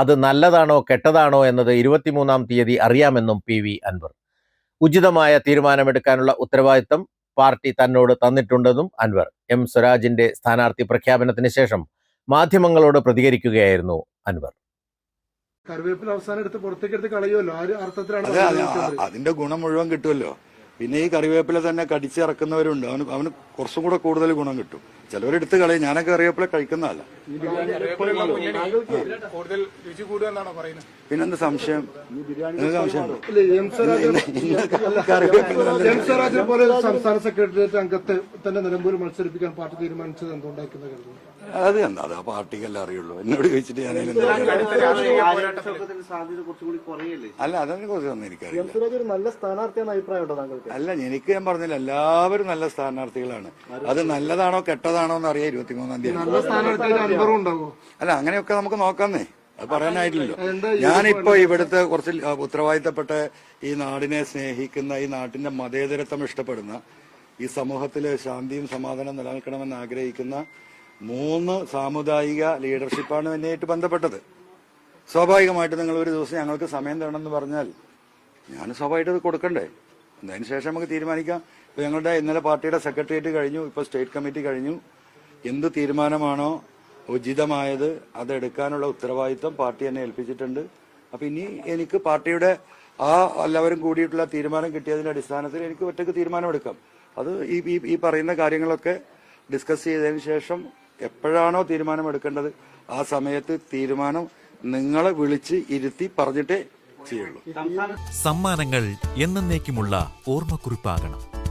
അത് നല്ലതാണോ കെട്ടതാണോ എന്നത് ഇരുപത്തിമൂന്നാം തീയതി അറിയാമെന്നും പി വി അൻവർ. ഉചിതമായ തീരുമാനമെടുക്കാനുള്ള ഉത്തരവാദിത്തം പാർട്ടി തന്നോട് തന്നിട്ടുണ്ടെന്നും അൻവർ. എം സ്വരാജിന്റെ സ്ഥാനാർത്ഥി പ്രഖ്യാപനത്തിന് ശേഷം മാധ്യമങ്ങളോട് പ്രതികരിക്കുകയായിരുന്നു അൻവർ. കറിവേപ്പില അവസാനം എടുത്ത് പുറത്തേക്ക് എടുത്ത് കളയുമല്ലോ. ആ അർത്ഥത്തിലാണ് അതിന്റെ ഗുണം മുഴുവൻ കിട്ടുമല്ലോ. പിന്നെ ഈ കറിവേപ്പില തന്നെ കടിച്ചിറക്കുന്നവരുണ്ട് അവന് അവന് കുറച്ചും കൂടെ കൂടുതൽ ഗുണം കിട്ടും. ചിലവരെടുത്ത് കളയും. ഞാനൊക്കെ കറിവേപ്പില കഴിക്കുന്നതല്ല. പിന്നെന്ത് സംശയം? നല്ല എം സ്വരാജിനെ പോലെ ഒരു സംസ്ഥാന സെക്രട്ടേറിയറ്റ് അംഗത്തെ തന്നെ നിലമ്പൂർ മത്സരിപ്പിക്കാൻ പാർട്ടി തീരുമാനിച്ചത് എന്തുണ്ടാക്കുന്ന കരുതുന്നു അത് എന്താ? അത് ആ പാർട്ടിക്കല്ലേ അറിയുള്ളൂ. എന്നോട് ചോദിച്ചിട്ട് ഞാൻ അല്ല അതിനെ കുറിച്ചൊന്നും എനിക്കറിയില്ല. സ്വരാജ് ഒരു നല്ല സ്ഥാനാർത്ഥിയാണ് അഭിപ്രായമുണ്ടോ താങ്കൾക്ക്? അല്ല എനിക്ക് ഞാൻ പറഞ്ഞില്ല. എല്ലാവരും നല്ല സ്ഥാനാർത്ഥികളാണ്. അത് നല്ലതാണോ കെട്ടതാണോ എന്ന് അറിയാം ഇരുപത്തിമൂന്നാം തീയതി. അല്ല അങ്ങനെയൊക്കെ നമുക്ക് നോക്കാന്നേ. അത് പറയാനായിട്ടില്ലല്ലോ. ഞാനിപ്പോ ഇവിടുത്തെ കുറച്ച് ഉത്തരവാദിത്തപ്പെട്ട ഈ നാടിനെ സ്നേഹിക്കുന്ന ഈ നാട്ടിന്റെ മതേതരത്വം ഇഷ്ടപ്പെടുന്ന ഈ സമൂഹത്തിൽ ശാന്തിയും സമാധാനം നിലനിൽക്കണമെന്ന് ആഗ്രഹിക്കുന്ന മൂന്ന് സാമുദായിക ലീഡർഷിപ്പാണ് എന്നെയായിട്ട് ബന്ധപ്പെട്ടത്. സ്വാഭാവികമായിട്ട് നിങ്ങൾ ഒരു ദിവസം ഞങ്ങൾക്ക് സമയം തരണം എന്ന് പറഞ്ഞാൽ ഞാൻ സ്വാഭാവികമായിട്ട് അത് കൊടുക്കണ്ടേ. അതിന് ശേഷം നമുക്ക് തീരുമാനിക്കാം. ഇപ്പൊ ഞങ്ങളുടെ ഇന്നലെ പാർട്ടിയുടെ സെക്രട്ടേറിയറ്റ് കഴിഞ്ഞു ഇപ്പൊ സ്റ്റേറ്റ് കമ്മിറ്റി കഴിഞ്ഞു. എന്ത് തീരുമാനമാണോ ഉചിതമായത് അതെടുക്കാനുള്ള ഉത്തരവാദിത്വം പാർട്ടി എന്നെ ഏൽപ്പിച്ചിട്ടുണ്ട്. അപ്പൊ ഇനി എനിക്ക് പാർട്ടിയുടെ ആ എല്ലാവരും കൂടിയിട്ടുള്ള തീരുമാനം കിട്ടിയതിന്റെ അടിസ്ഥാനത്തിൽ എനിക്ക് ഒറ്റയ്ക്ക് തീരുമാനമെടുക്കാം അത് ഈ- ഈ പറയുന്ന കാര്യങ്ങളൊക്കെ ഡിസ്കസ് ചെയ്തതിന് ശേഷം എപ്പോഴാണോ തീരുമാനമെടുക്കേണ്ടത് ആ സമയത്ത് തീരുമാനം നിങ്ങളെ വിളിച്ച് ഇരുത്തി പറഞ്ഞിട്ടേ ചെയ്യുള്ളൂ. സമ്മാനങ്ങൾ എന്നേക്കുമുള്ള ഓർമ്മക്കുറിപ്പാകണം.